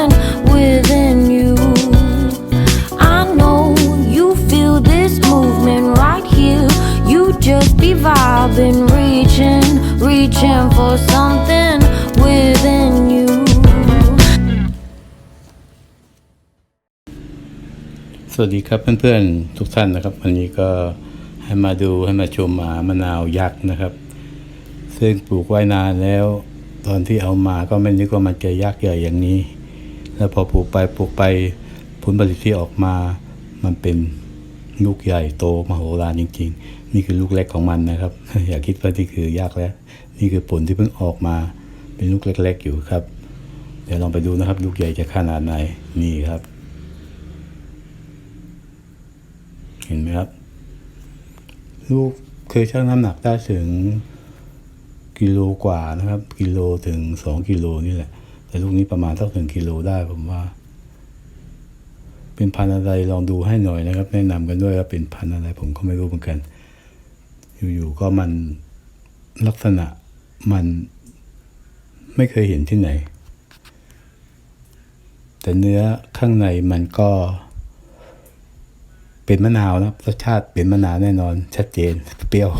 burning within you. I know you feel this movement right here. You just be vibing, reaching, reaching for something within you. สวัสดีครับเพื่อนๆทุกท่านนะครับ วันนี้ก็ให้มาดูให้มาชมหมามะนาวยักษ์นะครับ ซึ่งปลูกไว้นานแล้ว ตอนที่เอามาก็ไม่นึกว่ามันจะยักษ์ใหญ่อย่างนี้ แล้วพอปลูกไปปลูกไปผลผลิตที่ออกมามันเป็นลูกใหญ่โตมโหฬารจริง ๆ นี่คือลูกเล็กของมันนะครับ อย่าคิดว่านี่คือยักแล้ว นี่คือผลที่เพิ่งออกมาเป็นลูกเล็ก ๆ อยู่ครับ เดี๋ยวลองไปดูนะครับ ลูกใหญ่จะขนาดไหนนี่ครับ เห็นไหมครับ ลูกเคยชั่งน้ำหนักได้ถึงกิโลกว่านะครับ กิโลถึงสองกิโลนี่แหละ แต่ลูกนี้ประมาณสักหนึ่งกิโลได้ผมว่า เป็นพันอะไรลองดูให้หน่อยนะครับ แนะนำกันด้วยว่าเป็นพันอะไร ผมก็ไม่รู้เหมือนกัน อยู่ๆก็มันลักษณะมันไม่เคยเห็นที่ไหน แต่เนื้อข้างในมันก็เป็นมะนาวนะรสชาติเป็นมะนาวแน่นอน ชัดเจน เปรี้ยว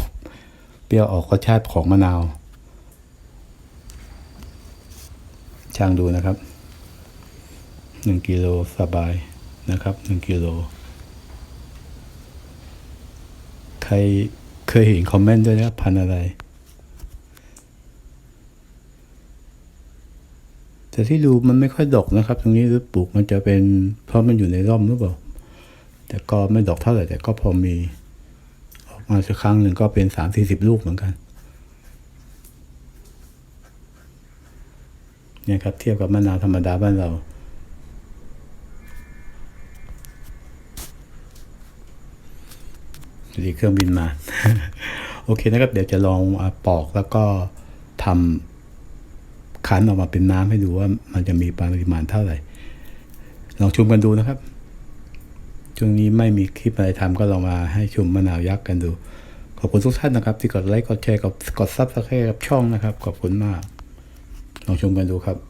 เปรี้ยวออกรสชาติของมะนาว ช่างดูนะครับหนึ่งกิโลสบายนะครับหนึ่งกิโลใครเคยเห็นคอมเมนต์ด้วยนะพันอะไร แต่ที่ดูมันไม่ค่อยดกนะครับ ตรงนี้หรือปลูกมันจะเป็นเพราะมันอยู่ในร่มหรือเปล่าแต่ก็ไม่ดอกเท่าไหร่แต่ก็พอมี ออกมาสักครั้งหนึ่งก็เป็นสามสี่สิบลูกเหมือนกัน เนี่ยครับเทียบกับมะนาวธรรมดาบ้านเรา ดีเครื่องบินมา โอเคนะครับ เดี๋ยวจะลองอปอกแล้วก็ทำคั้นออกมาเป็นน้ำให้ดูว่ามันจะมีปริมาณเท่าไหร่ ลองชุมกันดูนะครับช่วงนี้ไม่มีคลิปอะไรทำก็ลองมาให้ชุมมะนาวยักษ์กันดูขอบคุณทุกท่านนะครับ ที่กดไลค์ กดแชร์ กดกดซับสไครต์กับช่องนะครับ ขอบคุณมาก ลองชมกันดูครับ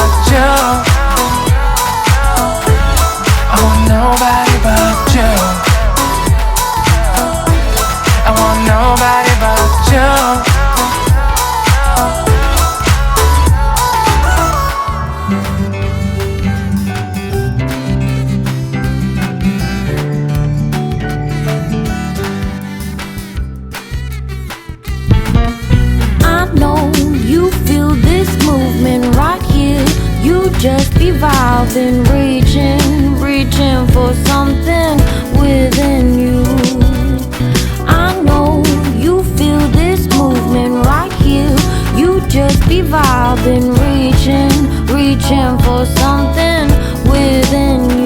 just evolving, reaching, reaching for something within you. I know you feel this movement right here. You just evolved in reaching, reaching for something within you.